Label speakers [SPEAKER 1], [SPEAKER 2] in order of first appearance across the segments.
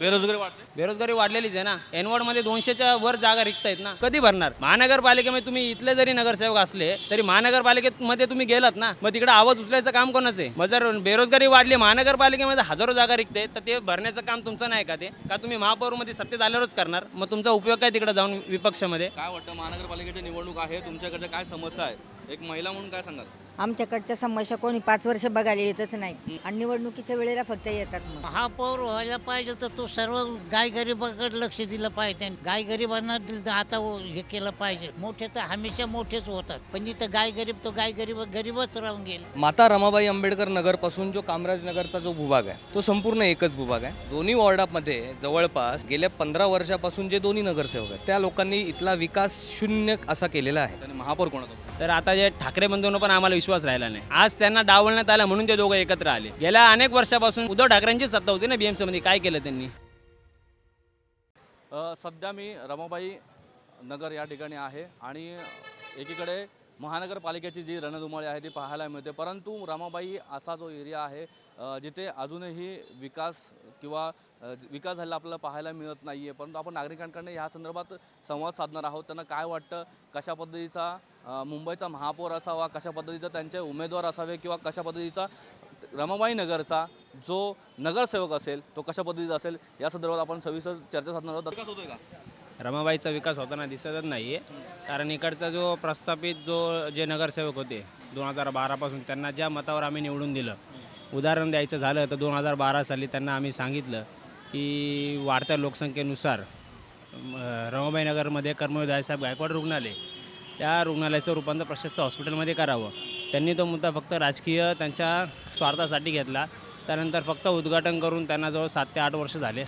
[SPEAKER 1] बेरोजगारी वाढते?
[SPEAKER 2] बेरोजगारी वाढलेलीच आहे ना. एनवॉर्डमध्ये दोनशेच्या वर जागा रिक्त आहेत ना. कधी भरणार? महानगरपालिकेमध्ये तुम्ही इथले जरी नगरसेवक असले तरी महानगरपालिकेमध्ये तुम्ही गेलात ना मग तिकडे आवाज उचलायचं काम कोणाचं आहे? मग जर बेरोजगारी वाढली महानगरपालिकेमध्ये हजारो जागा रिक्त आहेत तर ते भरण्याचं काम तुमचं नाही का ते? का तुम्ही महापौरमध्ये सत्तेत आल्यावरच करणार? मग तुमचा उपयोग काय तिकडे जाऊन विपक्षामध्ये?
[SPEAKER 1] काय वाटतं? महानगरपालिकेची निवडणूक आहे तुमच्याकडच्या काय समस्या आहे? एक महिला म्हणून काय सांगाल?
[SPEAKER 3] आमच्याकडच्या समस्या कोणी पाच वर्ष बघायला येतच नाही. आणि निवडणुकीच्या वेळेला फक्त येतात
[SPEAKER 4] महापौर व्हायला पाहिजे तर तो सर्व गाय गरिबाकडे लक्ष दिलं पाहिजे गाय गरिबांना दिल- आता हे केलं पाहिजे. मोठे तर हमेशा मोठेच होतात. पण इथं गाय गरीब तो गाय गरीब गरीबच राहून गेले.
[SPEAKER 5] माता रमाबाई आंबेडकर नगरपासून जो कामराजनगरचा जो भूभाग आहे तो संपूर्ण एकच भूभाग आहे. दोन्ही वॉर्डामध्ये जवळपास गेल्या पंधरा वर्षापासून जे दोन्ही नगरसेवक आहेत त्या लोकांनी इथला विकास शून्य असा केलेला आहे.
[SPEAKER 1] आणि महापौर कोणाचा
[SPEAKER 2] तर आता जे ठाकरे बंधूंना पण आम्हाला विश्वास राहिला नाही. आज त्यांना डावलण्यात आला म्हणून ते दोघं एकत्र आले. गेल्या अनेक वर्षापासून उद्धव ठाकरेंची सत्ता होती ना बीएमसी मध्ये. काय केलं त्यांनी?
[SPEAKER 1] सध्या मी रमाबाई नगर या ठिकाणी आहे आणि एकीकडे महानगरपालिकेची जी रणधुमाळी आहे ती पाहायला मिळते. परंतु रमाबाई असा जो एरिया आहे जिथे अजूनही विकास किंवा विकास झालेला आपल्याला पाहायला मिळत नाही आहे परंतु आपण नागरिकांकडनं ह्या संदर्भात संवाद साधणार आहोत. त्यांना काय वाटतं? कशा पद्धतीचा मुंबईचा महापौर असावा कशा पद्धतीचा त्यांचे उमेदवार असावे किंवा कशा पद्धतीचा रमाबाई नगरचा जो नगरसेवक असेल तो कशा पद्धतीचा असेल या संदर्भात आपण सविस्तर चर्चा साधणार आहोत. विकास होतोय का?
[SPEAKER 2] रमाबाईचा विकास होताना दिसतच नाही आहे कारण इकडचा जो प्रस्थापित जो जे नगरसेवक होते दोन हजार बारापासून त्यांना ज्या मतावर आम्ही निवडून दिलं उदाहरण द्यायचं झालं तर दोन हजार बारा साली त्यांना आम्ही सांगितलं की वाढत्या लोकसंख्येनुसार रमाबाई नगरमध्ये कर्मवीर दादासाहेब गायकवाड रुग्णालय त्या रुग्णालयाचं रूपांतर प्रशस्त हॉस्पिटलमध्ये करावं. त्यांनी तो मुद्दा फक्त राजकीय त्यांच्या स्वार्थासाठी घेतला. त्यानंतर फक्त उद्घाटन करून त्यांना जवळ सात ते आठ वर्ष झाले.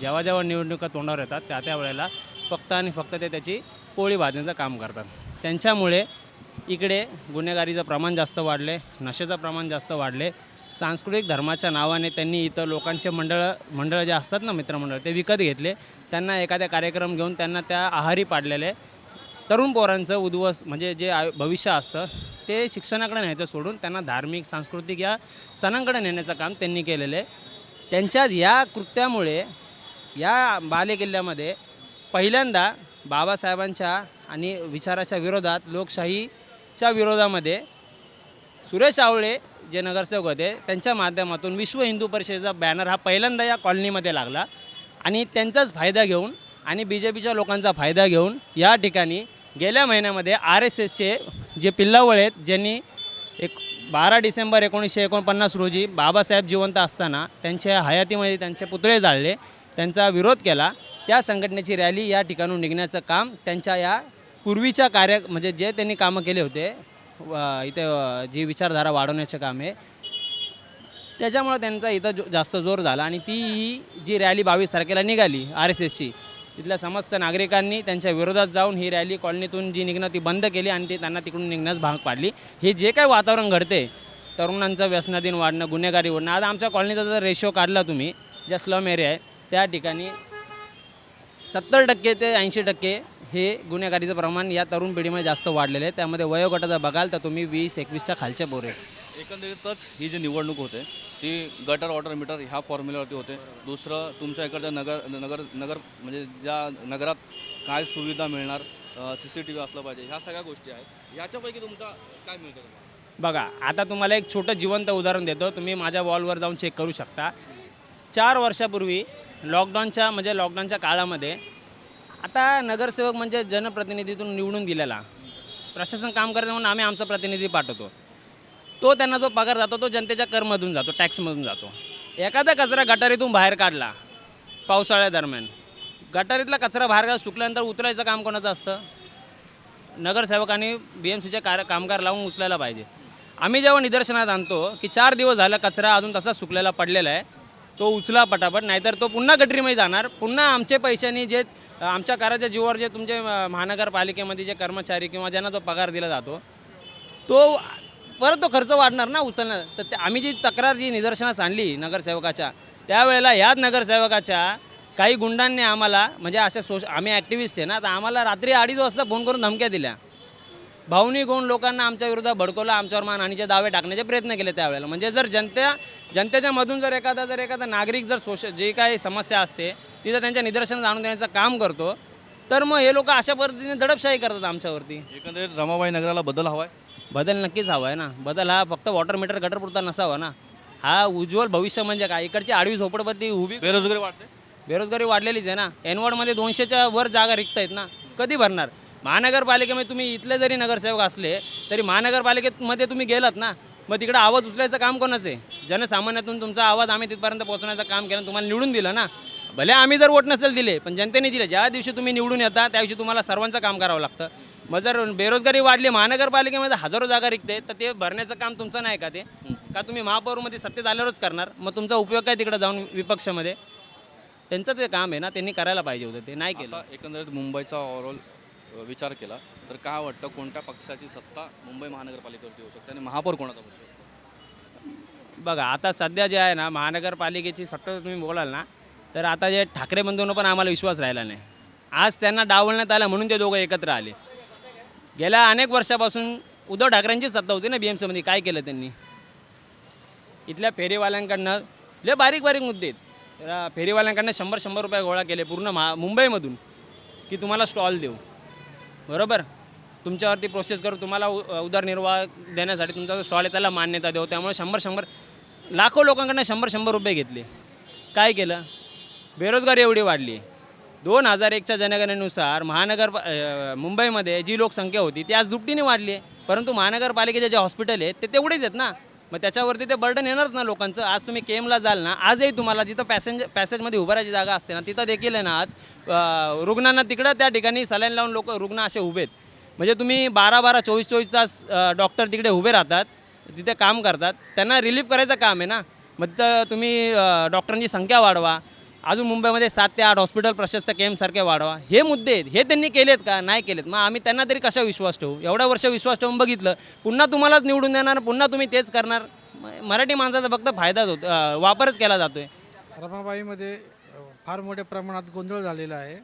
[SPEAKER 2] जेव्हा जेव्हा निवडणुका तोंडावर येतात त्या त्या वेळेला फक्त आणि फक्त ते त्याची पोळी भाजण्याचं काम करतात. त्यांच्यामुळे इकडे गुन्हेगारीचं प्रमाण जास्त वाढले नशेचं प्रमाण जास्त वाढले. सांस्कृतिक धर्माच्या नावाने त्यांनी इथं लोकांचे मंडळ मंडळं जे असतात ना मित्रमंडळ ते विकत घेतले. त्यांना एखाद्या कार्यक्रम घेऊन त्यांना त्या आहारी पाडलेले. तरुण पोरांचं उद्वस म्हणजे जे आय भविष्य असतं ते शिक्षणाकडे न्यायचं सोडून त्यांना धार्मिक सांस्कृतिक या सणांकडे नेण्याचं काम त्यांनी केलेलं आहे. त्यांच्या या कृत्यामुळे या बालेकिल्ल्यामध्ये पहिल्यांदा बाबासाहेबांच्या आणि विचाराच्या विरोधात लोकशाहीच्या विरोधामध्ये सुरेश आवळे जे नगरसेवक होते त्यांच्या माध्यमातून विश्व हिंदू परिषदेचा बॅनर हा पहिल्यांदा या कॉलनीमध्ये लागला आणि त्यांचाच फायदा घेऊन आणि बी जे पीच्या लोकांचा फायदा घेऊन या ठिकाणी गेल्या महिन्यामध्ये आर एस एसचे जे पिल्लावळ आहेत ज्यांनी एक बारा डिसेंबर एकोणीसशे एकोणपन्नास रोजी बाबासाहेब जिवंत असताना त्यांच्या हयातीमध्ये त्यांचे पुतळे जाळले त्यांचा विरोध केला. त्या संघटनेची रॅली या ठिकाणून निघण्याचं काम त्यांच्या या पूर्वीच्या कार्य म्हणजे जे त्यांनी कामं केले होते इथे जी विचारधारा वाढवण्याचे काम आहे त्याच्यामुळे त्यांचा इथं जो जास्त जोर झाला आणि ती ही जी रॅली बावीस तारखेला निघाली आर एस एसची तिथल्या समस्त नागरिकांनी त्यांच्या विरोधात जाऊन ही रॅली कॉलनीतून जी निघणं ती बंद केली आणि ती त्यांना तिकडून निघण्यास भाग पाडली. हे जे काय वातावरण घडते तरुणांचं व्यसनाधीन वाढणं गुन्हेगारी वाढणं आता आमच्या कॉलनीचा जर रेशो काढला तुम्ही ज्या स्लम एरिया आहे त्या ठिकाणी सत्तर टक्के ते ऐंशी टक्के हे गुन्हेगारीचं प्रमाण या तरुण पिढीमध्ये जास्त वाढलेलं आहे. त्यामध्ये वयोगटाचा बघाल तर तुम्ही वीस एकवीसच्या खालच्या पोरे
[SPEAKER 1] एकंदरीतच ही जी निवडणूक होते ती गटर वॉटर मीटर ह्या फॉर्म्युल्यावरती होते. दुसरं तुमच्या इकडच्या नगर नगर नगर म्हणजे ज्या नगरात काय सुविधा मिळणार सी सी टी व्ही असलं पाहिजे ह्या सगळ्या गोष्टी आहेत. ह्याच्यापैकी तुमचा काय मिळतं तुम्हाला?
[SPEAKER 2] बघा आता तुम्हाला एक छोटं जिवंत उदाहरण देतो. तुम्ही माझ्या वॉलवर जाऊन चेक करू शकता. चार वर्षापूर्वी लॉकडाऊनच्या म्हणजे लॉकडाऊनच्या काळामध्ये आता नगरसेवक म्हणजे जनप्रतिनिधीतून निवडून दिलेला. प्रशासन काम करते म्हणून आम्ही आमचा प्रतिनिधी पाठवतो. तो त्यांना जो पगार जातो तो जनतेच्या करमधून जातो टॅक्समधून जातो. एखादा कचरा गटारीतून बाहेर काढला पावसाळ्यादरम्यान गटारीतला कचरा बाहेर काढला सुकल्यानंतर उतरायचं काम कोणाचं असतं? नगरसेवकांनी बी एम सीचे कार्य कामगार लावून उचलायला पाहिजे. आम्ही जेव्हा निदर्शनात आणतो की चार दिवस झाला कचरा अजून तसा सुकलेला पडलेला आहे तो उचला पटापट नाहीतर तो पुन्हा गटरीमध्ये जाणार पुन्हा आमचे पैशांनी जे आमच्या कराच्या जीवावर जे तुमचे महानगरपालिकेमध्ये जे कर्मचारी किंवा ज्यांना जो पगार दिला जातो तो परत तो खर्च वाढणार ना उचलणार. तर ते आम्ही जी तक्रार जी निदर्शनास आणली नगरसेवकाच्या त्यावेळेला याच नगरसेवकाच्या काही गुंडांनी आम्हाला म्हणजे अशा सोश आम्ही ॲक्टिव्हिस्ट आहे ना तर आम्हाला रात्री अडीच वाजता फोन करून धमक्या दिल्या. भावनिक गुण लोकांना आमच्या विरोधात भडकवलं आमच्यावर मानहानीचे दावे टाकण्याचे प्रयत्न केले त्यावेळेला. म्हणजे जर जनता जनतेच्या मधून जर एखादा जर एखादा नागरिक जर सोश जे काही समस्या असते तिथं त्यांच्या निदर्शनास आणून देण्याचं काम करतो तर मग हे लोक अशा पद्धतीने दडपशाही करतात आमच्यावरती.
[SPEAKER 1] एकंदरीत रमाबाई नगराला बदल हवा आहे
[SPEAKER 2] बदल नक्कीच हवा आहे ना. बदल हा फक्त वॉटर मीटर गटरपुरता नसावा ना. हा उज्ज्वल भविष्य म्हणजे काय? इकडची आडवी झोपडपट्टी उभी
[SPEAKER 1] बेरोजगारी वाढते.
[SPEAKER 2] बेरोजगारी वाढलेलीच आहे ना. एनवॉर्डमध्ये दोनशेच्या वर जागा रिक्त आहेत ना. कधी भरणार? महानगरपालिकेमध्ये तुम्ही इथले जरी नगरसेवक असले तरी महानगरपालिकेमध्ये तुम्ही गेलात ना मग तिकडे आवाज उचलायचं काम कोणाचं आहे? जनसामान्यातून तुमचा आवाज आम्ही तिथपर्यंत पोहोचण्याचं काम केलं तुम्हाला निवडून दिलं ना. भले आम्ही जर वोट नसेल दिले पण जनतेने दिले. ज्या दिवशी तुम्ही निवडून येता त्या दिवशी तुम्हाला सर्वांचं काम करावं लागतं. मग जर बेरोजगारी वाढली महानगरपालिकेमध्ये हजारो जागा रिक्त तर ते भरण्याचं काम तुमचं नाही का ते? का तुम्ही महापौरमध्ये सत्तेत आल्यावरच करणार? मग तुमचा उपयोग काय तिकडे जाऊन विपक्षामध्ये? त्यांचं ते काम आहे ना त्यांनी करायला पाहिजे होतं ते नाही केलं.
[SPEAKER 1] एकंदरीत मुंबईचा ओव्हरऑल विचार केला तर काय वाटतं कोणत्या पक्षाची सत्ता मुंबई महानगरपालिकेवरती येऊ शकते आणि महापौर कोणाचा बसू शकतो?
[SPEAKER 2] बघा आता सध्या जे आहे ना महानगरपालिकेची सत्ता तुम्ही बोलाल ना तर आता जे ठाकरे बंधूंवर पण आम्हाला विश्वास राहिला नाही. आज त्यांना डावलण्यात आलं म्हणून ते दोघं एकत्र आले. गेल्या अनेक वर्षापासून उद्धव ठाकरेंची सत्ता होती ना बी एम सीमध्ये काय केलं त्यांनी? इथल्या फेरीवाल्यांकडनं लय बारीक बारीक मुद्दे आहेत. फेरीवाल्यांकडनं शंभर शंभर रुपये गोळा केले पूर्ण महा मुंबईमधून की तुम्हाला स्टॉल देऊ. बरोबर? तुमच्यावरती प्रोसेस करू तुम्हाला उ- उदरनिर्वाह देण्यासाठी तुमचा जो स्टॉल आहे त्याला मान्यता देऊ. त्यामुळे शंभर शंभर लाखो लोकांकडनं शंभर शंभर रुपये घेतले. काय केलं? बेरोजगारी एवढी वाढली. दोन हजार एकच्या जनगणनेनुसार महानगर मुंबईमध्ये जी लोकसंख्या होती ती आज दुपटीने वाढली आहे. परंतु महानगरपालिकेचे जे हॉस्पिटल आहेत ते तेवढेच आहेत ना? मग त्याच्यावरती ते बर्डन येणारच ना लोकांचं? आज तुम्ही केमला जाल ना आजही तुम्हाला जिथं पॅसेंज पॅसेजमध्ये उभारायची जागा असते ना तिथं देखील आहे ना आज रुग्णांना तिकडं त्या ठिकाणी सलाईन लावून लोक रुग्ण असे उभे आहेत. म्हणजे तुम्ही बारा बारा चोवीस चोवीस तास डॉक्टर तिकडे उभे राहतात तिथे काम करतात त्यांना रिलीफ करायचं काम आहे ना? मग तिथं तुम्ही डॉक्टरांची संख्या वाढवा अजून मुंबईमध्ये सात ते आठ हॉस्पिटल प्रशस्त केमसारखे वाढवा. हे मुद्दे आहेत. हे त्यांनी केलेत का? नाही केलेत. मग आम्ही त्यांना तरी कशा विश्वास ठेवू? एवढ्या वर्ष विश्वास ठेवून बघितलं. पुन्हा तुम्हालाच निवडून देणार पुन्हा तुम्ही तेच करणार. मराठी माणसाचा फक्त फायदाच होतो वापरच केला जातो
[SPEAKER 6] आहे रमाबाईमध्ये फार मोठ्या प्रमाणात गोंधळ झालेला आहे.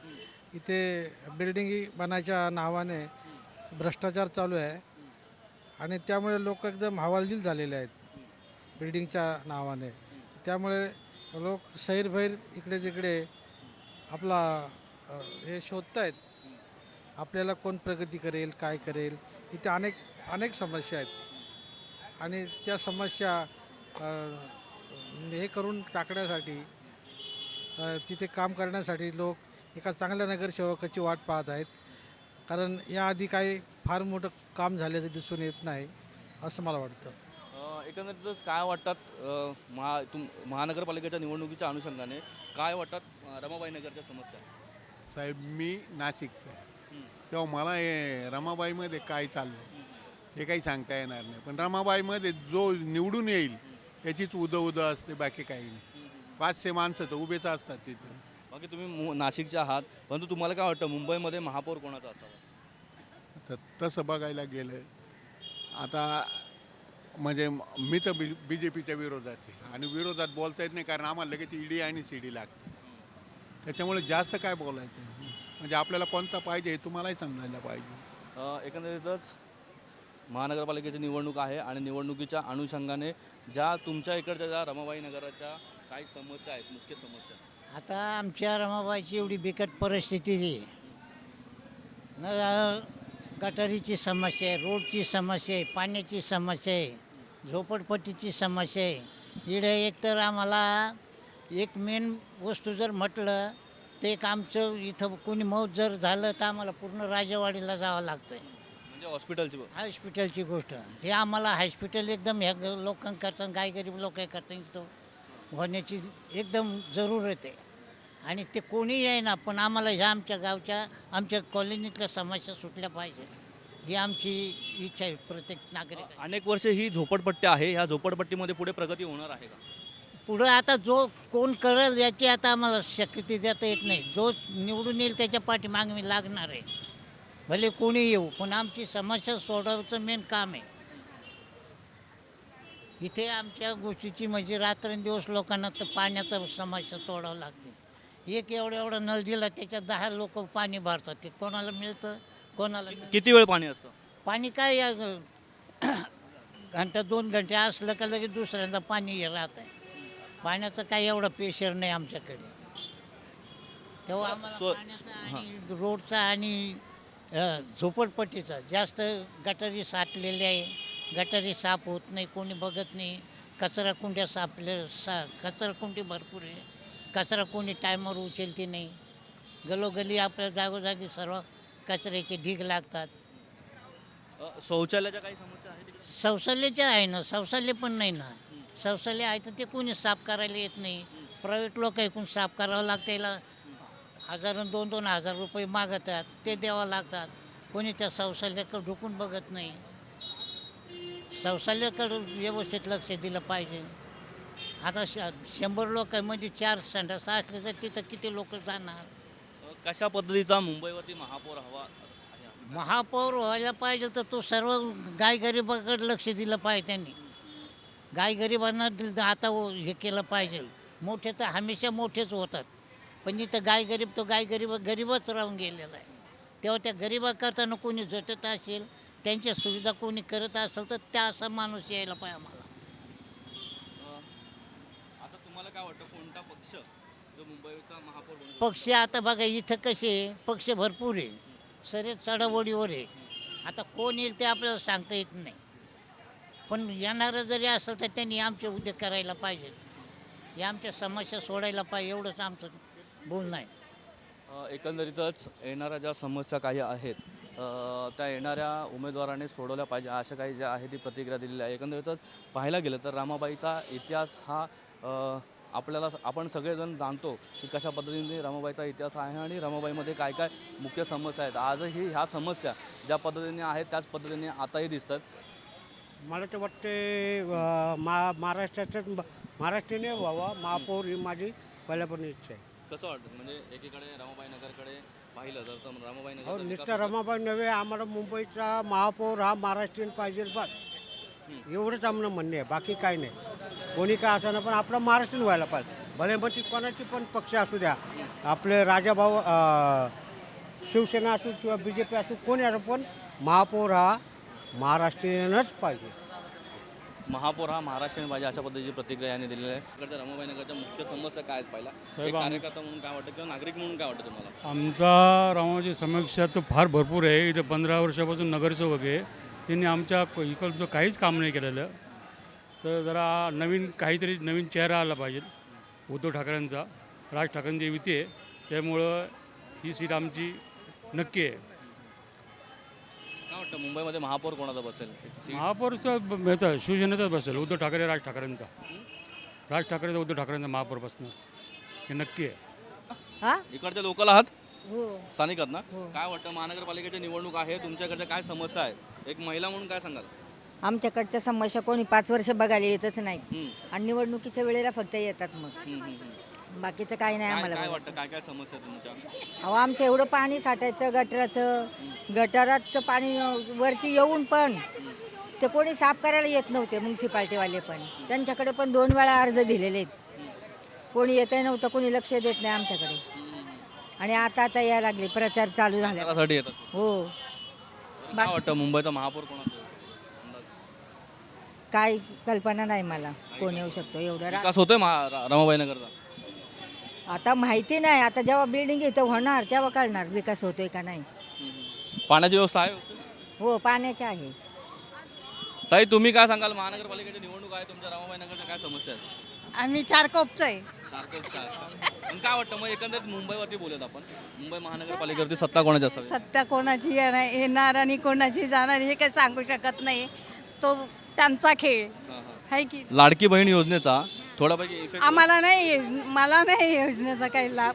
[SPEAKER 6] इथे बिल्डिंगी बनायच्या नावाने भ्रष्टाचार चालू आहे. आणि त्यामुळे लोक एकदम हवालदिल झालेले आहेत. बिल्डिंगच्या नावाने. त्यामुळे लोक सैरभैर इकडे तिकडे आपला अ, हे शोधत आहेत आपल्याला कोण प्रगती करेल काय करेल? इथे अनेक अनेक समस्या आहेत. आणि त्या समस्या अ, हे करून टाकण्यासाठी अ, तिथे काम करण्यासाठी लोक एका चांगल्या नगरसेवकाची वाट पाहत आहेत. कारण याआधी काही फार मोठं काम झाल्याचं दिसून येत नाही असं मला वाटतं.
[SPEAKER 1] एकंदरीतच काय वाटतात महा तुम महानगरपालिकेच्या निवडणुकीच्या अनुषंगाने काय वाटतात रमाबाई नगरच्या समस्या?
[SPEAKER 7] साहेब मी नाशिकचा आहे. तेव्हा मला हे रमाबाईमध्ये काय चाललं हे काही सांगता येणार नाही. पण रमाबाईमध्ये जो निवडून येईल त्याचीच उदं उदं असते बाकी काही नाही. पाचशे माणसं तर उभेच असतात तिथे.
[SPEAKER 1] बाकी तुम्ही मु- नाशिकचे आहात परंतु तुम्हाला काय वाटतं मुंबईमध्ये महापौर कोणाचा असावा?
[SPEAKER 7] तर तसं बघायला गेलं आता म्हणजे मी तर बी बी जे पीच्या विरोधात आहे. आणि विरोधात बोलता येत नाही कारण आम्हाला लगेच ईडी आणि सी डी लागते. त्याच्यामुळे जास्त काय बोलायचं? म्हणजे आपल्याला कोणता पाहिजे हे तुम्हालाही समजायला पाहिजे.
[SPEAKER 1] अ, एकंदरीतच महानगरपालिकेची निवडणूक आहे आणि निवडणुकीच्या अनुषंगाने ज्या तुमच्या इकडच्या ज्या रमाबाई नगराच्या काही समस्या आहेत मुख्य समस्या.
[SPEAKER 4] आता आमच्या रमाबाईची एवढी बिकट परिस्थिती आहे. न गटारीची समस्या आहे रोडची समस्या आहे पाण्याची समस्या आहे झोपडपट्टीची समस्या आहे. इकडे एकतर आम्हाला एक मेन वस्तू जर म्हटलं तर एक आमचं इथं कोणी मौत जर झालं तर आम्हाला पूर्ण राजेवाडीला जावं लागतं आहे
[SPEAKER 1] म्हणजे हॉस्पिटलची
[SPEAKER 4] हॉस्पिटलची गोष्ट. हे आम्हाला हॉस्पिटल एकदम ह्या लोकांकरता गाय गरीब लोकांकरता इथं होण्याची एकदम जरूरत आहे. आणि ते कोणी येईना पण आम्हाला ह्या आमच्या गावच्या आमच्या कॉलनीतल्या समस्या सुटल्या पाहिजे. ही आमची इच्छा आहे प्रत्येक नागरिक
[SPEAKER 1] अनेक वर्षे ही झोपडपट्टी आहे. ह्या झोपडपट्टीमध्ये पुढे प्रगती होणार आहे का?
[SPEAKER 4] पुढं आता जो कोण करेल याची आता आम्हाला शक्यता देता येत नाही. जो निवडून येईल त्याच्या पाठीमागे मी लागणार आहे. भले कोणी येऊ पण आमची समस्या सोडवायचं मेन काम आहे. इथे आमच्या गोष्टीची म्हणजे रात्रंदिवस लोकांना तर पाण्याचा समस्या तोडावं लागते. एक एवढा एवढा नळ दिला त्याच्यात दहा लोक पाणी भरतात. ते कोणाला मिळतं कोणाला मिळत
[SPEAKER 1] किती वेळ पाणी असतं?
[SPEAKER 4] पाणी काय या घंटा दोन घंटे असलं का लगेच दुसऱ्यांदा पाणी हे राहत आहे पाण्याचं काही एवढं प्रेशर नाही आमच्याकडे. तेव्हा आम्हाला
[SPEAKER 1] स्व-
[SPEAKER 4] पाण्याचा आणि रोडचा आणि अ, झोपडपट्टीचा जास्त गटारी साठलेले आहे. गटारी साफ होत नाही कोणी बघत नाही. कचरा कुंड्या सापले सा कचरा कुंडी भरपूर आहे. कचरा कोणी टायमवर उचलते नाही. गलोगली आपल्या जागोजागी सर्व कचऱ्याचे ढीग लागतात.
[SPEAKER 1] अ, शौचालयाच्या काही समस्या आहेत तिकडे?
[SPEAKER 4] शौचालयाचे आहे ना शौचालय पण नाही ना. शौचालय आहे तर ते कोणी साफ करायला येत नाही. प्रायव्हेट लोक ऐकून साफ करावं लागतं त्याला हजार दोन दोन हजार रुपये मागतात ते द्यावं लागतात. कोणी त्या शौचालयाकडे ढुकून बघत नाही. शौचालयाकडे व्यवस्थित लक्ष दिलं पाहिजे. आता श शंभर लोक आहे म्हणजे चार संडास असले तर तिथं किती लोक जाणार?
[SPEAKER 1] कशा पद्धतीचा मुंबईवरती महापौर हवा
[SPEAKER 4] महापौर व्हायला पाहिजे तर तो सर्व गायगरिबाकडे लक्ष दिलं पाहिजे त्यांनी. गायगरिबांना दिल- आता हो- हे केलं पाहिजे. मोठे तर हमेशा मोठेच होतात. पण इथं गायगरीब तो गायगरीब गरीबच राहून गेलेला आहे. तेव्हा त्या गरिबाकरताना कोणी झटत असेल त्यांच्या सुविधा कोणी करत असेल तर त्या असा माणूस यायला पाहिजे आम्हाला
[SPEAKER 1] आता तुम्हाला काय वाटतं? कोणता पक्ष जो मुंबईचा महापौर बनू शकतो?
[SPEAKER 4] पक्ष आता बघा इथं कसे आहे, पक्ष भरपूर आहे. सरे चढावडीवर आहे. आता कोण येईल ते आपल्याला सांगता येत नाही. पण येणारं जरी असलं तर त्यांनी आमचे उद्योग करायला पाहिजे. या आमच्या समस्या सोडायला पाहिजे एवढंच आमचं बोलणं आहे.
[SPEAKER 1] अ, एकंदरीतच येणाऱ्या ज्या समस्या काही आहेत अ, त्या येणाऱ्या उमेदवाराने सोडवल्या पाहिजे अशा काही ज्या आहे ती प्रतिक्रिया दिलेली आहे. एकंदरीतच पाहायला गेलं तर रामाबाईचा इतिहास हा अ, आपल्याला आपण सगळेजण जाणतो की कशा पद्धतीने रमाबाईचा इतिहास आहे आणि रमाबाईमध्ये काय काय मुख्य समस्या आहेत. आजही ह्या समस्या ज्या पद्धतीने आहेत त्याच पद्धतीने आताही दिसतात.
[SPEAKER 8] मला तर वाटते मा महाराष्ट्राच्याच महाराष्ट्रीयन व्हावा महापौर ही माझी पहिल्यापासून इच्छा आहे.
[SPEAKER 1] कसं वाटतं? म्हणजे एकीकडे रमाबाई नगरकडे पाहिलं जर तर रमाबाई
[SPEAKER 8] हो
[SPEAKER 1] नगर
[SPEAKER 8] नुसतं रमाबाई नव्हे आम्हाला मुंबईचा महापौर हा महाराष्ट्रीयन पाहिजे बस. एवढंच आम्हाला म्हणणे आहे बाकी काही नाही. कोणी काय असं पण आपला महाराष्ट्रीयन व्हायला पाहिजे. भले ती कोणाची पण पक्ष असू द्या आपले राजाभाऊ शिवसेना असू किंवा बी जे पी असू कोणी असो पण महापौर हा महाराष्ट्रीयनच पाहिजे.
[SPEAKER 1] महापौर हा महाराष्ट्रीयन पाहिजे अशा पद्धतीची प्रतिक्रिया यांनी दिलेली आहे. इकडच्या रमाबाई नगरच्या मुख्य समस्या काय आहेत पहिला? एक
[SPEAKER 9] साहेब, आम-
[SPEAKER 1] कार्यकर्ता म्हणून काय वाटतं किंवा नागरिक म्हणून काय वाटतं तुम्हाला?
[SPEAKER 9] आमचा रामाची समस्या तर फार भरपूर आहे. इथे पंधरा वर्षापासून नगरसेवक आहे. त्यांनी आमच्या इकडचं काहीच काम नाही केलेलं तर जरा नवीन काहीतरी नवीन चेहरा आला पाहिजे उद्धव ठाकरेंचा. राज ठाकरेंची युती आहे त्यामुळं ही सीट आमची नक्की आहे.
[SPEAKER 1] काय वाटतं मुंबईमध्ये महापौर कोणाचा बसेल? एक सीट
[SPEAKER 9] महापौरचा याचा शिवसेनेचाच बसेल उद्धव ठाकरे राज ठाकरेंचा. राज ठाकरेचा उद्धव ठाकरेंचा महापौर बसणार. हे नक्की आहे.
[SPEAKER 3] हा?
[SPEAKER 1] इकडचे लोकल आहात?
[SPEAKER 3] हो.
[SPEAKER 1] स्थानिक आहात ना?
[SPEAKER 3] हो.
[SPEAKER 1] काय वाटतं महानगरपालिकेची निवडणूक आहे तुमच्याकडच्या काय समस्या आहेत? एक महिला म्हणून काय सांगाल?
[SPEAKER 3] आमच्याकडच्या समस्या कोणी पाच वर्ष बघायला येतच नाही.
[SPEAKER 1] हम्म,
[SPEAKER 3] आणि निवडणुकीच्या वेळेला फक्त येतात मग.
[SPEAKER 1] हम्म, हम्म, हम्म.
[SPEAKER 3] बाकीचं काही नाही
[SPEAKER 1] काय
[SPEAKER 3] आम्हाला
[SPEAKER 1] काय
[SPEAKER 3] बघायचं.
[SPEAKER 1] वाटतं? काय काय समस्या तुमच्या?
[SPEAKER 3] अहो आमचं एवढं पाणी साठायचं गटराचं. गटाराचं पाणी अं, वरती येऊन पण ते कोणी साफ करायला येत नव्हते म्युन्सिपाल्टीवाले पण. त्यांच्याकडे पण दोन वेळा अर्ज दिलेले आहेत. कोणी येतही नव्हतं कोणी लक्ष देत नाही आमच्याकडे. आणि आता आता यायला लागले प्रचार चालू झाला.
[SPEAKER 1] येतात.
[SPEAKER 3] हो.
[SPEAKER 1] काय वाटतं मुंबईचा महापौर कोणाचा येऊ शकतो? अंदाज.
[SPEAKER 3] काय कल्पना नाही मला कोण येऊ शकतो एवढं रा-
[SPEAKER 1] विकास होतोय महा- रा- रमाबाई नगरचा
[SPEAKER 3] आता माहिती नाही आता जेव्हा बिल्डिंग इथं होणार तेव्हा कळणार विकास होतोय का नाही
[SPEAKER 1] पाण्याची व्यवस्था आहे
[SPEAKER 3] हो पाण्याचे आहे
[SPEAKER 1] ताई तुम्ही काय सांगाल महानगरपालिकेची निवडणूक आहे तुमच्या रमाबाई नगरच्या काय समस्या आहेत
[SPEAKER 10] आम्ही चार कोपचं आहे
[SPEAKER 1] सारखं उपचार असतात. पण काय वाटतं मग एकंदरीत मुंबईवरती बोलत आपण. मुंबई महानगरपालिकेवरती सत्ता कोणाची असावी?
[SPEAKER 10] सत्ता कोणाची येणार येणार आणि कोणाची जाणार हे काही सांगू शकत नाही. तो त्यांचा खेळ.
[SPEAKER 1] हां, हां.
[SPEAKER 10] आहे की?
[SPEAKER 1] लाडकी बहीण योजनेचा थोडापैकी इफेक्ट
[SPEAKER 10] आम्हाला नाही योज- मला नाही योजनेचा काही लाभ.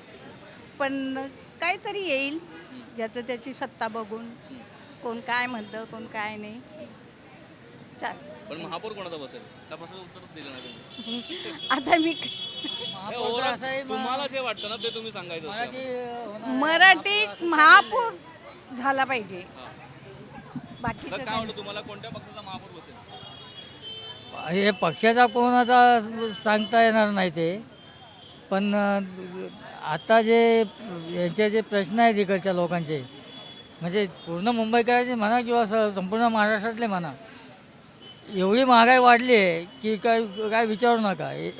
[SPEAKER 10] पण काहीतरी येईल. ज्याचं त्याची सत्ता बघून कोण काय म्हणतं कोण काय नाही. चाल.
[SPEAKER 1] पण महापौर कोणाचा बसेल? प्रश्नाचं उत्तरच दिलं नाही तुम्ही.
[SPEAKER 10] आता मी
[SPEAKER 1] हे overall तुम्हाला जे वाटतं ना ते तुम्ही सांगायचं असतं.
[SPEAKER 10] मराठी महापौर झाला पाहिजे.
[SPEAKER 1] तर
[SPEAKER 10] बाकीचं
[SPEAKER 1] काय वाटतं तुम्हाला कोणत्या पक्षाचा महापौर बसेल
[SPEAKER 11] हे पक्षाचा कोणाचा सांगता येणार नाही ते. पण अ, आता जे यांचे जे प्रश्न आहेत इकडच्या लोकांचे म्हणजे पूर्ण मुंबईकरांचे म्हणा किंवा स- संपूर्ण महाराष्ट्रातले म्हणा एवढी महागाई वाढली आहे की काय काय विचारू नका. ए-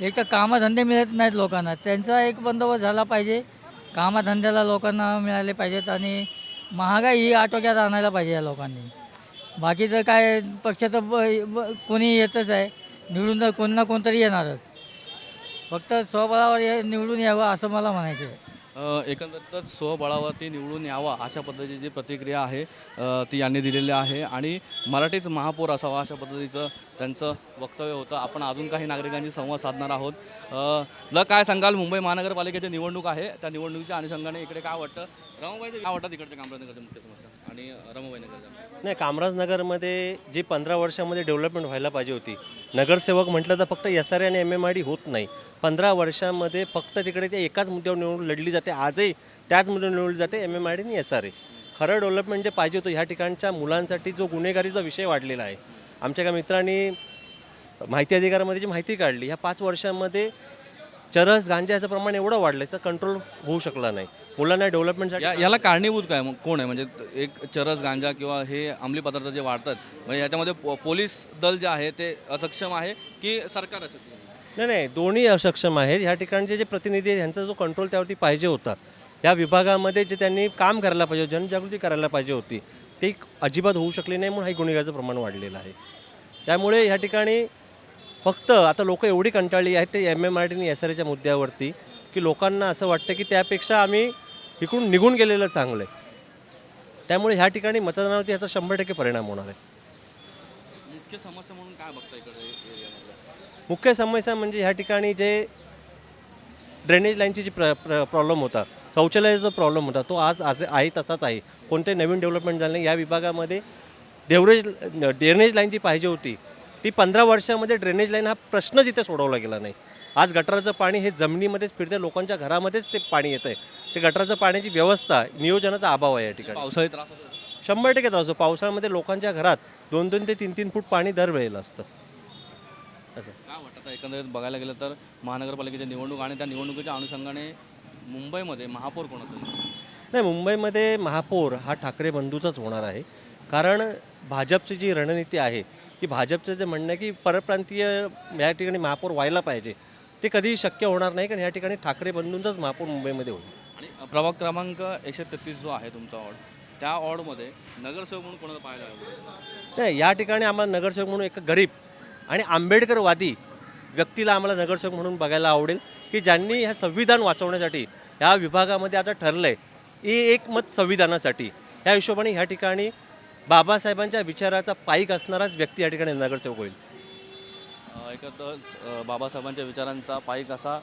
[SPEAKER 11] एक तर कामधंदे मिळत नाहीत लोकांना. त्यांचा एक बंदोबस्त झाला पाहिजे. कामधंद्याला लोकांना मिळाले पाहिजेत आणि महागाई ही आटोक्यात आणायला पाहिजे या लोकांनी. बाकीचं काय पक्ष ब ब- कोणी येतच आहे. निवडून तर कोण ना कोणतरी येणारच. फक्त स्वबळावर हे निवडून यावं असं मला म्हणायचं आहे
[SPEAKER 1] एकंदरीतच स्वबळावरती निवडून यावा अशा पद्धतीची जी प्रतिक्रिया आहे ती यांनी दिलेली आहे आणि मराठीच महापौर असावा अशा पद्धतीचं त्यांचं वक्तव्य होतं. आपण अजून काही नागरिकांशी संवाद साधणार आहोत. ल काय सांगाल? मुंबई महानगरपालिकेची निवडणूक आहे. त्या निवडणुकीच्या अनुषंगाने इकडे काय वाटतं? रमाबाई काय वाटतं? तिकडच्या कामराजनगरच्या मुख्य समस्या? आणि रमाबाईनगर
[SPEAKER 12] नाही कामराजनगरमध्ये जी पंधरा वर्षामध्ये डेव्हलपमेंट व्हायला पाहिजे होती नगरसेवक म्हटलं तर फक्त एस आर आणि एम एम आय डी होत नाही. पंधरा वर्षामध्ये फक्त तिकडे ते एकाच मुद्द्यावर निवडून लढली जाते आजही त्याच मुद्द्यावर निवडली जाते एम एम आय डी आणि एस आर ए खरं डेव्हलपमेंट जे पाहिजे होतं ह्या ठिकाणच्या मुलांसाठी जो गुन्हेगारीचा विषय वाढलेला आहे आमच्या एका मित्रांनी माहिती अधिकारामध्ये जी माहिती काढली ह्या पाच वर्षांमध्ये चरस गांजा याचं प्रमाण एवढं वाढलं तर कंट्रोल होऊ शकला नाही. मुलांना डेव्हलपमेंटसाठी
[SPEAKER 1] या याला कारणीभूत काय मग? कोण आहे? म्हणजे एक चरस गांजा किंवा हे अंमली पदार्थ जे वाढतात म्हणजे याच्यामध्ये पो- पोलीस दल जे आहे ते असक्षम आहे की सरकार असक्षम आहे?
[SPEAKER 12] नाही नाही दोन्ही असक्षम आहेत. ह्या ठिकाणचे जे प्रतिनिधी आहेत ह्यांचा जो कंट्रोल त्यावरती पाहिजे होता. या विभागामध्ये जे त्यांनी काम करायला पाहिजे होतं, जनजागृती करायला पाहिजे होती ते अजिबात होऊ शकले नाही म्हणून हा गुन्हेगाराचं प्रमाण वाढलेलं आहे. त्यामुळे ह्या ठिकाणी फक्त आता लोक एवढी कंटाळली आहेत ते एम एम आर टी आणि एस आर एच्या मुद्द्यावरती की लोकांना असं वाटतं की त्यापेक्षा आम्ही इकडून निघून गेलेलं चांगलं आहे. त्यामुळे ह्या ठिकाणी मतदानावरती ह्याचा शंभर टक्के परिणाम होणार आहे.
[SPEAKER 1] मुख्य समस्या म्हणून काय बघता इकडे
[SPEAKER 12] मुख्य समस्या म्हणजे ह्या ठिकाणी जे ड्रेनेज लाईनची जी प्र प्र प्रॉब्लेम होता शौचालयाचा जो प्रॉब्लेम होता तो आज आज आहे तसाच आहे. कोणते नवीन डेव्हलपमेंट झालं नाही या विभागामध्ये ड्रेनेज ड्रेनेज लाईन जी पाहिजे होती ती पंधरा वर्षामध्ये ड्रेनेज लाईन हा प्रश्नच इथे सोडवला गेला नाही. आज गटाराचं पाणी हे जमिनीमध्येच फिरते लोकांच्या घरामध्येच ते पाणी येतं आहे ते गटाराचं पाण्याची व्यवस्था नियोजनाचा अभाव आहे या ठिकाणी.
[SPEAKER 1] पावसाळी त्रास
[SPEAKER 12] शंभर टक्के त्रास होतो. पावसाळ्यामध्ये लोकांच्या घरात दोन दोन ते तीन तीन फूट पाणी दरवेळेला असतं. असं.
[SPEAKER 1] काय वाटतं आता एकंदरीत बघायला गेलं तर महानगरपालिकेची निवडणूक आणि त्या निवडणुकीच्या अनुषंगाने मुंबईमध्ये महापौर कोणाचं आहे?
[SPEAKER 12] नाही मुंबईमध्ये महापौर हा ठाकरे बंधूचाच होणार आहे. कारण भाजपची जी रणनीती आहे की भाजपचं जे म्हणणं आहे की परप्रांतीय या ठिकाणी महापौर व्हायला पाहिजे ते कधीही शक्य होणार नाही कारण या ठिकाणी ठाकरे बंधूंचाच महापौर मुंबईमध्ये होईल.
[SPEAKER 1] आणि प्रभाग क्रमांक एकशे तेहतीस जो आहे तुमचा वॉर्ड त्या वॉर्डमध्ये नगरसेवक म्हणून कोणाला पाहायला आवडेल
[SPEAKER 12] नाही या ठिकाणी आम्हाला नगरसेवक म्हणून एक गरीब आणि आंबेडकरवादी व्यक्तीला आम्हाला नगरसेवक म्हणून बघायला आवडेल की ज्यांनी ह्या संविधान वाचवण्यासाठी ह्या विभागामध्ये आता ठरलं आहे एक मत संविधानासाठी. ह्या हिशोबाने ह्या ठिकाणी बाबासाहेबांच्या विचाराचा पाईक असणाराच व्यक्ती या ठिकाणी नगरसेवक होईल.
[SPEAKER 1] अ, बाबासाहेबांच्या विचारांचा पाईक असा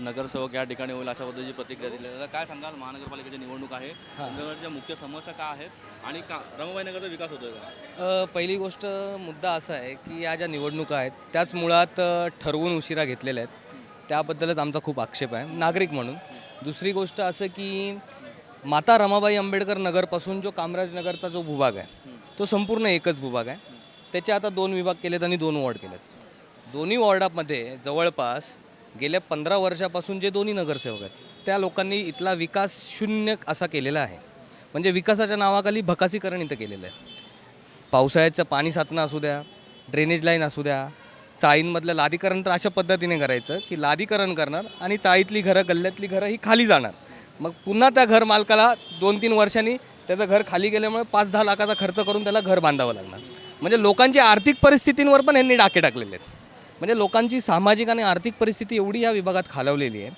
[SPEAKER 1] नगरसेवक या ठिकाणी होईल अशा पद्धतीची प्रतिक्रिया दिली आहे. काय सांगाल? महानगरपालिकेची निवडणूक आहे. नगरच्या मुख्य समस्या काय आहेत? आणि का रमाबाई नगरचा विकास होतोय का?
[SPEAKER 5] पहिली गोष्ट मुद्दा असा आहे की या ज्या निवडणुका आहेत त्याच मुळात ठरवून उशिरा घेतलेल्या आहेत. त्याबद्दलच आमचा खूप आक्षेप आहे. नागरिक म्हणून. दुसरी गोष्ट असं की माता रमाबाई आंबेडकर नगरपासून जो कामराजनगरचा जो भूभाग आहे तो संपूर्ण एकच भूभाग आहे. त्याचे आता दोन विभाग केलेत आणि दोन वॉर्ड केलेत. दोन्ही वॉर्डामध्ये जवळपास गेल्या पंधरा वर्षापासून जे दोन्ही नगरसेवक आहेत त्या लोकांनी इथला विकास शून्य असा केलेला आहे. म्हणजे विकासाच्या नावाखाली भकासीकरण इथं केलेलं आहे. पावसाळ्याचं पाणी साचणं असू द्या ड्रेनेज लाईन असू द्या चाळींमधलं लादीकरण तर अशा पद्धतीने करायचं की लादीकरण करणार आणि चाळीतली घरं गल्ल्यातली घरं ही खाली जाणार. मग पुन्हा त्या घर मालकाला दोन तीन वर्षांनी त्याचं घर खाली गेल्यामुळे पाच दहा लाखाचा खर्च करून त्याला घर बांधावं लागणार. म्हणजे लोकांची आर्थिक परिस्थितींवर पण यांनी डाके टाकलेले आहेत. म्हणजे लोकांची सामाजिक आणि आर्थिक परिस्थिती एवढी या विभागात खालावलेली आहे.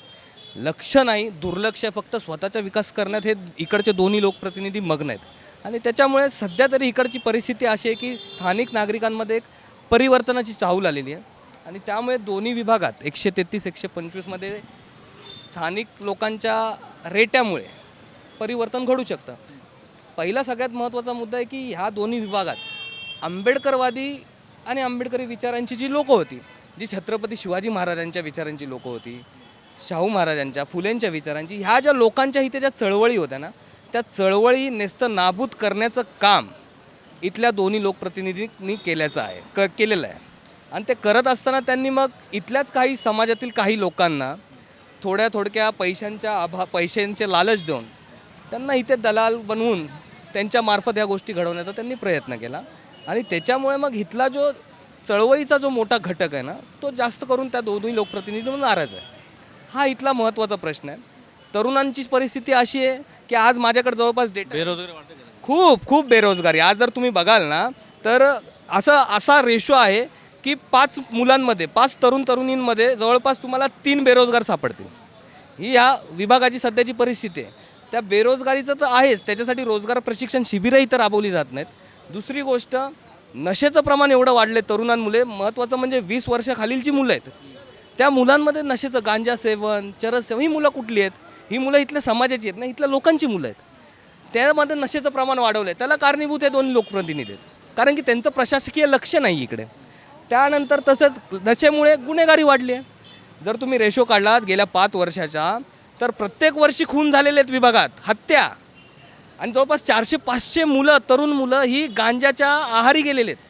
[SPEAKER 5] लक्ष नाही दुर्लक्ष आहे, फक्त स्वतःचा विकास करण्यात हे इकडचे दोन्ही लोकप्रतिनिधी मग्न आहेत. आणि त्याच्यामुळे सध्या तरी इकडची परिस्थिती अशी आहे की स्थानिक नागरिकांमध्ये एक परिवर्तनाची चाहूल आलेली आहे. आणि त्यामुळे दोन्ही विभागात एकशे तेहतीस एकशे पंचवीसमध्ये स्थानिक लोकांच्या रेट्यामुळे परिवर्तन घडू शकतं. पहिला सगळ्यात महत्त्वाचा मुद्दा आहे की ह्या दोन्ही विभागात आंबेडकरवादी आणि आंबेडकरी विचारांची जी लोकं होती जी छत्रपती शिवाजी महाराजांच्या विचारांची लोकं होती शाहू महाराजांच्या फुलेंच्या विचारांची ह्या ज्या लोकांच्या इथे ज्या चळवळी होत्या ना त्या चळवळी नेस्त नाबूद करण्याचं काम इथल्या दोन्ही लोकप्रतिनिधींनी केल्याचं आहे क केलेलं आहे. आणि ते करत असताना त्यांनी मग इथल्याच काही समाजातील काही लोकांना थोड्या थोडक्या पैशांच्या अभा पैशांचे लालच देऊन त्यांना इथे दलाल बनवून त्यांच्या मार्फत या गोष्टी घडवण्याचा त्यांनी प्रयत्न केला. आणि त्याच्यामुळे मग इथला जो चळवळीचा जो मोठा घटक आहे ना तो जास्त करून त्या दोन्ही लोकप्रतिनिधींवर नाराज आहे. हा इथला महत्त्वाचा प्रश्न आहे. तरुणांची परिस्थिती अशी आहे की आज माझ्याकडे जवळपास डेटा
[SPEAKER 1] बेरोजगारी?
[SPEAKER 5] खूप खूप बेरोजगारी. आज जर तुम्ही बघाल ना तर असं असा रेशो आहे की पाच मुलांमध्ये पाच तरुण तरुणींमध्ये जवळपास तुम्हाला तीन बेरोजगार सापडतील. ही या विभागाची सध्याची परिस्थिती आहे. त्या बेरोजगारीचं तर आहेच त्याच्यासाठी रोजगार प्रशिक्षण शिबिरंही तर राबवली जात नाहीत. दुसरी गोष्ट नशेचं प्रमाण एवढं वाढले तरुणांमुळे महत्त्वाचं म्हणजे वीस वर्षाखालीलची मुलं आहेत. त्या मुलांमध्ये नशेचं गांजा सेवन चरस सेवन ही मुलं कुठली आहेत? ही मुलं इथल्या समाजाची आहेत ना इथल्या लोकांची मुलं आहेत. त्यामध्ये नशेचं प्रमाण वाढवलं आहे त्याला कारणीभूत हे दोन लोकप्रतिनिधी आहेत. कारण की त्यांचं प्रशासकीय लक्ष नाही इकडे. त्यानंतर तसंच नशेमुळे गुन्हेगारी वाढली आहे. जर तुम्ही रेशो काढलात गेल्या पाच वर्षाच्या तर प्रत्येक वर्षी खून झालेले आहेत विभागात. हत्या. आणि जवळपास चारशे पाचशे मुलं तरुण मुलं ही गांजाच्या आहारी गेलेले आहेत.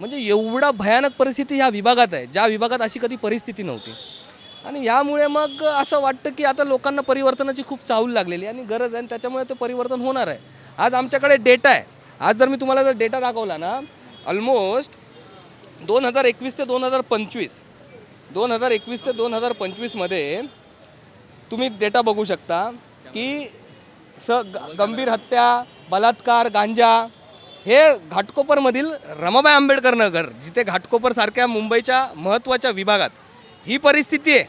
[SPEAKER 5] म्हणजे एवढा भयानक परिस्थिती ह्या विभागात आहे ज्या विभागात अशी कधी परिस्थिती नव्हती. आणि यामुळे मग असं वाटतं की आता लोकांना परिवर्तनाची खूप चाहूल लागलेली आहे आणि गरज आहे आणि त्याच्यामुळे ते परिवर्तन होणार आहे. आज आमच्याकडे डेटा आहे. आज जर मी तुम्हाला जर डेटा दाखवला ना ऑलमोस्ट दोन हजार एकवीस ते दोन हजार पंचवीस दोन हजार एकवीस ते दोन हजार पंचवीसमध्ये तुम्ही डेटा बघू शकता की स ग- गंभीर हत्या बलात्कार गांजा हे घाटकोपरमधील रमाबाई आंबेडकर नगर जिथे घाटकोपरसारख्या मुंबईच्या महत्त्वाच्या विभागात ही परिस्थिती आहे.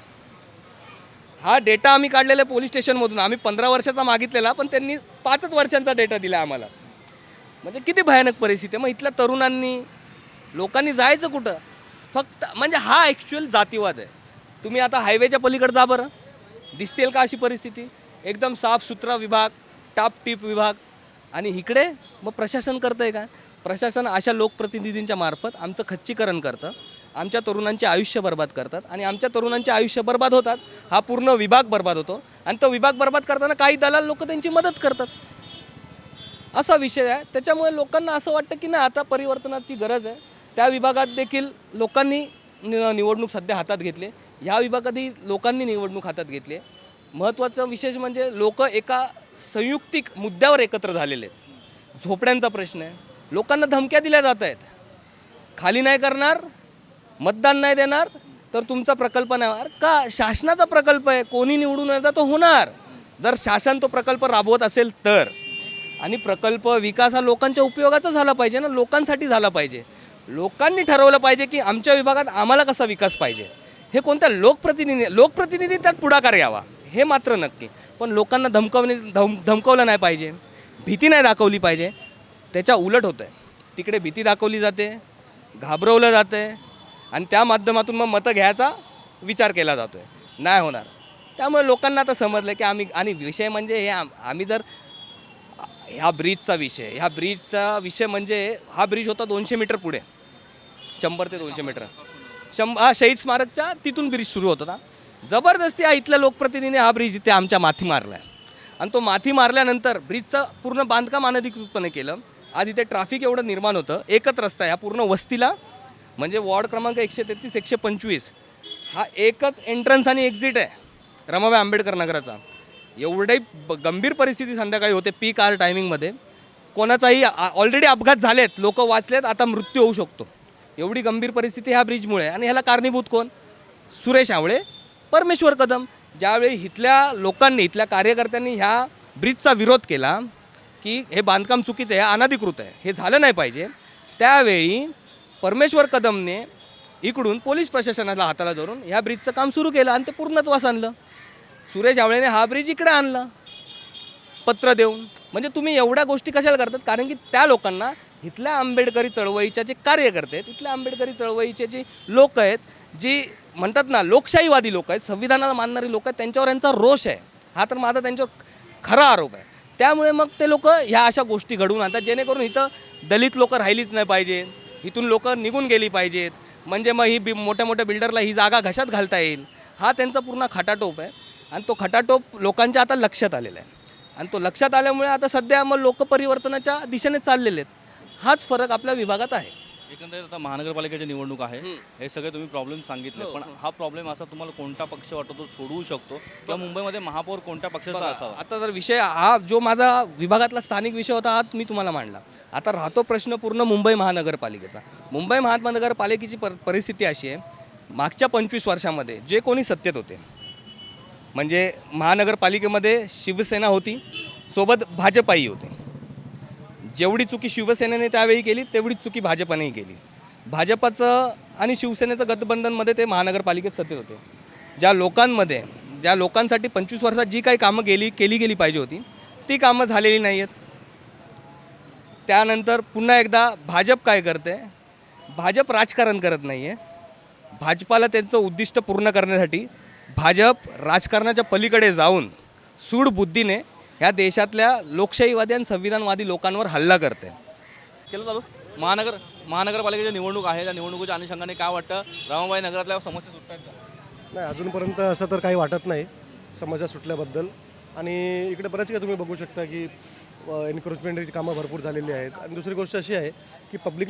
[SPEAKER 5] हा डेटा आम्ही काढलेला पोलीस स्टेशनमधून आम्ही पंधरा वर्षाचा मागितलेला पण त्यांनी पाचच वर्षांचा डेटा दिला आम्हाला. म्हणजे किती भयानक परिस्थिती आहे. मग इथल्या तरुणांनी लोकांनी जायचं कुठं? फक्त म्हणजे हा ॲक्च्युअल जातीवाद आहे. तुम्ही आता हायवेच्या पलीकडे जा बरं. दिसतील का अशी परिस्थिती? एकदम साफसुथरा विभाग टाप टीप विभाग. आणि इकडे मग प्रशासन करतं आहे का? प्रशासन अशा लोकप्रतिनिधींच्या मार्फत आमचं खच्चीकरण करतं. आमच्या तरुणांचे आयुष्य बर्बाद करतात. आणि आमच्या तरुणांचे आयुष्य बर्बाद होतात. हा पूर्ण विभाग बर्बाद होतो. आणि तो विभाग बर्बाद करताना काही दलाल लोक त्यांची मदत करतात. असा विषय आहे. त्याच्यामुळे लोकांना असं वाटतं की नाही आता परिवर्तनाची गरज आहे. त्या विभागात देखील लोकांनी नि- निवडणूक सध्या हातात घेतली ह्या विभागातही लोकांनी निवडणूक हातात घेतली महत्त्वाचं विशेष म्हणजे लोक एका संयुक्तिक मुद्द्यावर एकत्र झालेले आहेत. झोपड्यांचा प्रश्न आहे. लोकांना धमक्या दिल्या जात आहेत. खाली नाही करणार मतदान नाही देणार तर तुमचा प्रकल्प नाही का? शासनाचा प्रकल्प आहे. कोणी निवडून येतात तो होणार. जर शासन तो प्रकल्प राबवत असेल तर. आणि प्रकल्प विकास हा लोकांच्या उपयोगाचा झाला पाहिजे ना. लोकांसाठी झाला पाहिजे. लोकांनी ठरवलं पाहिजे की आमच्या विभागात आम्हाला कसा विकास पाहिजे. हे कोणत्या लोकप्रतिनिधी लोकप्रतिनिधी त्यात पुढाकार घ्यावा हे मात्र नक्की. पण लोकांना धमकवणे धम धमकवलं नाही पाहिजे भीती नाही दाखवली पाहिजे त्याच्या उलट होतं आहे तिकडे भीती दाखवली जाते घाबरवलं जातं आहे आणि त्या माध्यमातून मग मतं घ्यायचा विचार केला जातो आहे नाही होणार. त्यामुळे लोकांना आता समजलं की आम्ही आणि विषय म्हणजे हे आम- आम्ही जर ह्या ब्रिजचा विषय. ह्या ब्रिजचा विषय म्हणजे हा ब्रिज होता दोनशे मीटर पुढे. शंभर ते दोनशे मीटर. शंभ हा शहीद स्मारकच्या तिथून ब्रिज सुरू होत होता. जबरदस्ती हा इथल्या लोकप्रतिनिधीने हा ब्रिज इथे आमच्या माथी मारला आहे आणि तो माथी मारल्यानंतर ब्रिजचं पूर्ण बांधकाम अनधिकृतपणे केलं. आज इथे ट्रॅफिक एवढं निर्माण होतं. एकच रस्ता आहे. हा पूर्ण वस्तीला म्हणजे वॉर्ड क्रमांक एकशे तेहतीस एकशे पंचवीस. हा एकच एंट्रन्स आणि एक्झिट आहे. रमाबाई आंबेडकर नगराचा. एवढी ब- गंभीर परिस्थिती संध्याकाळी होते पीक आर टायमिंगमध्ये कोणाचाही ऑलरेडी अपघात झालेत लोक वाचलेत आता मृत्यू होऊ शकतो. एवढी गंभीर परिस्थिती ह्या ब्रिजमुळे आणि ह्याला कारणीभूत कोण? सुरेश आवळे परमेश्वर कदम. ज्यावेळी इथल्या लोकांनी इथल्या कार्यकर्त्यांनी ह्या ब्रिजचा विरोध केला की हे बांधकाम चुकीचं आहे हे अनधिकृत आहे हे झालं नाही पाहिजे त्यावेळी परमेश्वर कदमने इकडून पोलीस प्रशासनाला हाताला धरून ह्या ब्रिजचं काम सुरू केलं आणि ते पूर्णत्वास आणलं. सुरेश आवळेने हा ब्रिज इकडे आणला. पत्र देऊन. म्हणजे तुम्ही एवढ्या गोष्टी कशाला करतात? कारण की त्या लोकांना इथल्या आंबेडकरी चळवळीच्या जे कार्यकर्ते आहेत इथल्या आंबेडकरी चळवळीचे जे लोक आहेत जी म्हणतात ना लोकशाहीवादी लोक आहेत संविधानाला मानणारी लोक आहेत त्यांच्यावर यांचा रोष आहे. हा तर माझा त्यांच्यावर खरा आरोप आहे. त्यामुळे मग ते लोक ह्या अशा गोष्टी घडवून आणतात जेणेकरून इथं दलित लोक राहिलीच नाही पाहिजे. इथून लोक निघून गेली पाहिजेत. म्हणजे मग ही बि मोठ्या मोठ्या बिल्डरला ही जागा घशात घालता येईल. हा त्यांचा पूर्ण खाटाटोप आहे. आणि तो खटाटोप लोकांच्या आता लक्षात आलेला आहे. आणि तो लक्षात आल्यामुळे आता सध्या मग लोक परिवर्तनाच्या दिशेने चाललेले आहेत. हाच फरक आपल्या विभागात आहे.
[SPEAKER 1] एकंदरीत आता महानगरपालिकेची निवडणूक आहे. हे सगळे तुम्ही प्रॉब्लेम सांगितले.
[SPEAKER 5] हो,
[SPEAKER 1] पण
[SPEAKER 5] हो.
[SPEAKER 1] हा प्रॉब्लेम असा तुम्हाला कोणता पक्ष वाटतो तो सोडवू शकतो? किंवा मुंबईमध्ये महापौर कोणत्या पक्षाचा असावा?
[SPEAKER 5] आता जर विषय हा जो माझा विभागातला स्थानिक विषय होता हा मी तुम्हाला मांडला. आता राहतो प्रश्न पूर्ण मुंबई महानगरपालिकेचा. मुंबई महानगरपालिकेची पर परिस्थिती अशी आहे मागच्या पंचवीस वर्षामध्ये जे कोणी सत्तेत होते म्हणजे महानगरपालिकेमध्ये शिवसेना होती सोबत भाजपाही होते. जेवढी चुकी शिवसेनेने त्यावेळी केली तेवढीच चुकी भाजपानेही केली. भाजपाचं आणि शिवसेनेचं गठबंधनमध्ये ते महानगरपालिकेत सत्तेत होते. ज्या लोकांमध्ये ज्या लोकांसाठी पंचवीस वर्षात जी काही कामं गेली केली गेली पाहिजे होती ती कामं झालेली नाही आहेत त्यानंतर पुन्हा एकदा भाजप काय करते? भाजप राजकारण करत नाही आहे भाजपाला त्यांचं उद्दिष्ट पूर्ण करण्यासाठी भाजप राजकारणाच्या पलीकडे जाऊन सूड बुद्धीने ह्या देशातल्या लोकशाहीवादी आणि संविधानवादी लोकांवर हल्ला करते.
[SPEAKER 1] केलं चालू? महानगर महानगरपालिकेची निवडणूक आहे. त्या निवडणुकीच्या अनुषंगाने काय वाटतं? रमाबाई नगरातल्या समस्या सुटतात का?
[SPEAKER 13] नाही अजूनपर्यंत असं तर काही वाटत नाही समस्या सुटल्याबद्दल. आणि इकडे बऱ्याच काही तुम्ही बघू शकता की एन्क्रोचमेंटची कामं भरपूर झालेली आहेत. आणि दुसरी गोष्ट अशी आहे की पब्लिक